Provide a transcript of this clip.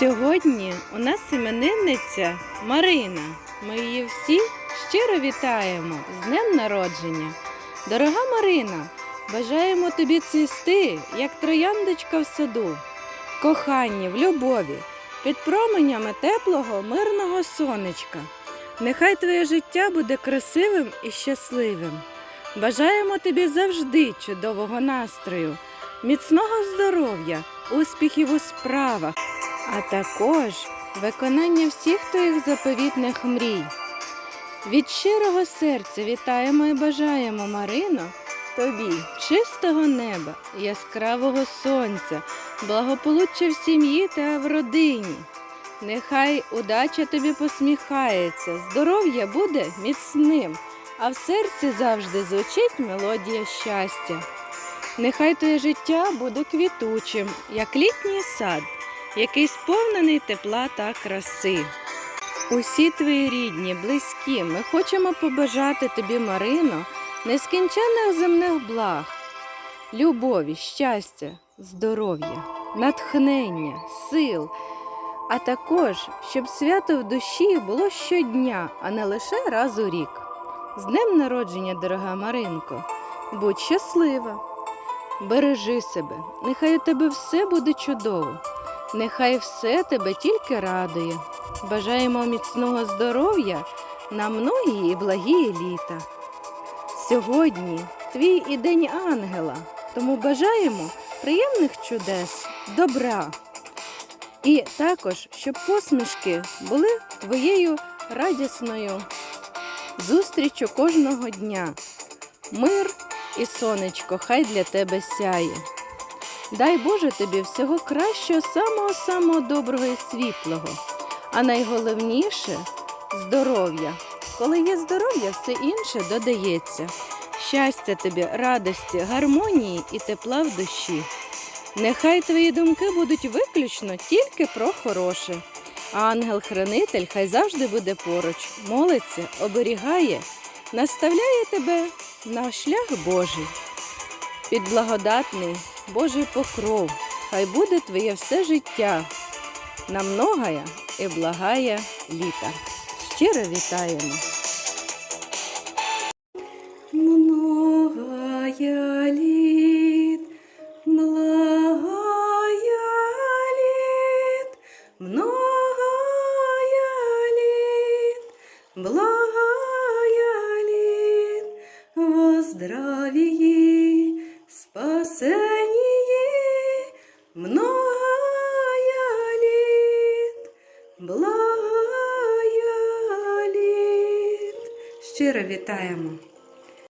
Сьогодні у нас іменинниця Марина. Ми її всі щиро вітаємо з днем народження. Дорога Марина, бажаємо тобі цвісти, як трояндочка в саду, в коханні, в любові, під променями теплого, мирного сонечка. Нехай твоє життя буде красивим і щасливим. Бажаємо тобі завжди чудового настрою, міцного здоров'я, успіхів у справах, а також виконання всіх твоїх заповітних мрій. Від щирого серця вітаємо і бажаємо, Марино, тобі чистого неба, яскравого сонця, благополуччя в сім'ї та в родині. Нехай удача тобі посміхається, здоров'я буде міцним, а в серці завжди звучить мелодія щастя. Нехай твоє життя буде квітучим, як літній сад, який сповнений тепла та краси. Усі твої рідні, близькі, ми хочемо побажати тобі, Марино, нескінченних земних благ, любові, щастя, здоров'я, натхнення, сил, а також, щоб свято в душі було щодня, а не лише раз у рік. З днем народження, дорога Маринко, будь щаслива, бережи себе, нехай у тебе все буде чудово, нехай все тебе тільки радує. Бажаємо міцного здоров'я на многі і благі літа. Сьогодні твій і день ангела, тому бажаємо приємних чудес, добра. І також, щоб посмішки були твоєю радісною зустрічю кожного дня. Мир і сонечко хай для тебе сяє. Дай Боже тобі всього кращого, самого самого доброго і світлого. А найголовніше здоров'я. Коли є здоров'я, все інше додається. Щастя тобі, радості, гармонії і тепла в душі. Нехай твої думки будуть виключно тільки про хороше. А ангел-хранитель хай завжди буде поруч, молиться, оберігає, наставляє тебе на шлях Божий. Під благодатний Божий покров, хай буде твоє все життя на многое і благає літа. Щиро вітаємо. Многая літ, благая літ. Щиро вітаємо.